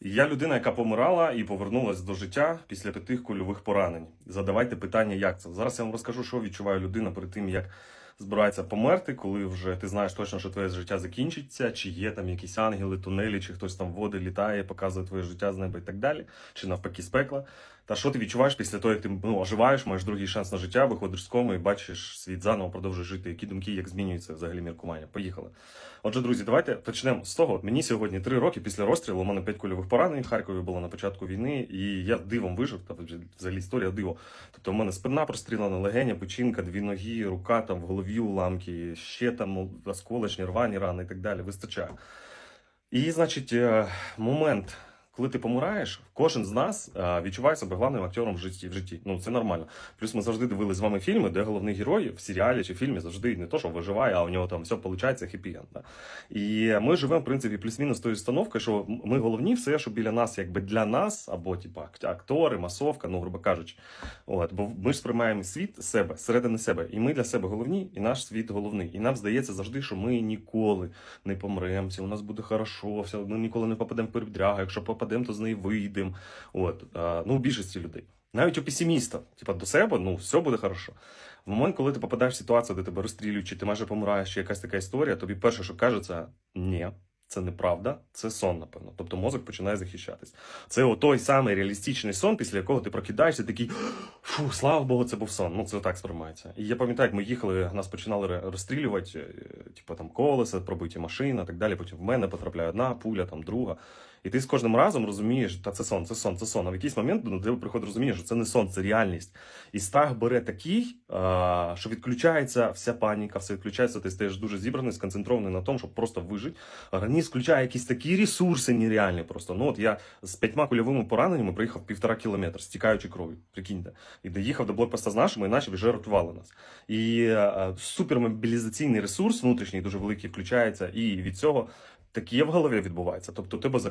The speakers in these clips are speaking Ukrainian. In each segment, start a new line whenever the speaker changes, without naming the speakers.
Я людина, яка помирала і повернулася до життя після п'яти кульових поранень. Задавайте питання, як це. Зараз я вам розкажу, що відчуває людина перед тим, як збирається померти, коли вже ти знаєш точно, що твоє життя закінчиться, чи є там якісь ангели, тунелі, чи хтось там води літає, показує твоє життя з неба і так далі, чи навпаки з пекла. Та що ти відчуваєш після того, як ти ну, оживаєш, маєш другий шанс на життя, виходиш з коми і бачиш світ заново, продовжуєш жити. Які думки, як змінюється взагалі міркування? Поїхали. Отже, друзі, давайте почнемо з того. Мені сьогодні три роки після розстрілу. У мене п'ять кульових поранень в Харкові було на початку війни, і я дивом вижив. Та взагалі історія диво. Тобто, у мене спина прострілена, легеня, печінка, дві ноги, рука там в голові уламки, ще там осколочні, рвані рани і так далі. Вистачає. І, значить, е, момент. Коли ти помираєш, кожен з нас відчуває себе головним актором в житті. В житті. Ну це нормально. Плюс ми завжди дивилися з вами фільми, де головний герой в серіалі чи фільмі завжди не то, що виживає, а у нього там все виходить хеппі-енд. Да? І ми живемо, в принципі, плюс-мінус тою установкою, що ми головні, все, що біля нас, якби для нас, або типу, актори, масовка, ну, грубо кажучи. От, бо ми ж сприймаємо світ себе, середини себе. І ми для себе головні, і наш світ головний. І нам здається завжди, що ми ніколи не помремо, все у нас буде хорошо, все, ми ніколи не попадемо в передрягу, якщо попадемо, то з неї вийдемо. От, ну, у більшості людей. Навіть у песиміста, типа до себе, ну все буде хорошо. В момент, коли ти попадаєш в ситуацію, де тебе розстрілюють, чи ти майже помираєш, чи якась така історія, тобі перше, що каже, це ні. Це неправда, це сон, напевно. Тобто мозок починає захищатись. Це той самий реалістичний сон, після якого ти прокидаєшся, такий фу, слава Богу, це був сон. Ну це так сприймається. І я пам'ятаю, як ми їхали, нас починали розстрілювати, типу там колеса, пробиті машина, так далі. Потім в мене потрапляє одна пуля, там друга. І ти з кожним разом розумієш, та це сон, це сон, це сон. А в якийсь момент до тебе приходить розуміння, що це не сон, це реальність. І страх бере такий, що відключається вся паніка, все відключається, ти стаєш дуже зібраний, сконцентрований на тому, щоб просто вижити. Організм включає якісь такі ресурси нереальні. Просто ну от я з п'ятьма кульовими пораненнями проїхав півтора кілометра, стікаючи кров'ю. Прикиньте, і доїхав до блокпоста з нашими, і наші вже рятували нас. І е, супермобілізаційний ресурс внутрішній дуже великий включається, і від цього. Таке в голові відбувається. Тобто, тебе за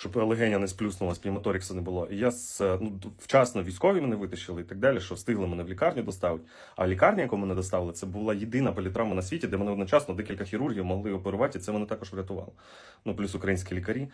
Щоб легеня не сплюснулась, пневмоторикса не було. І я е, ну, вчасно військові мене витащили і так далі, що встигли мене в лікарню доставити. А лікарня, яку мене доставили, це була єдина політравма на світі, де мене одночасно декілька хірургів могли оперувати, і це мене також врятувало. Ну, плюс українські лікарі.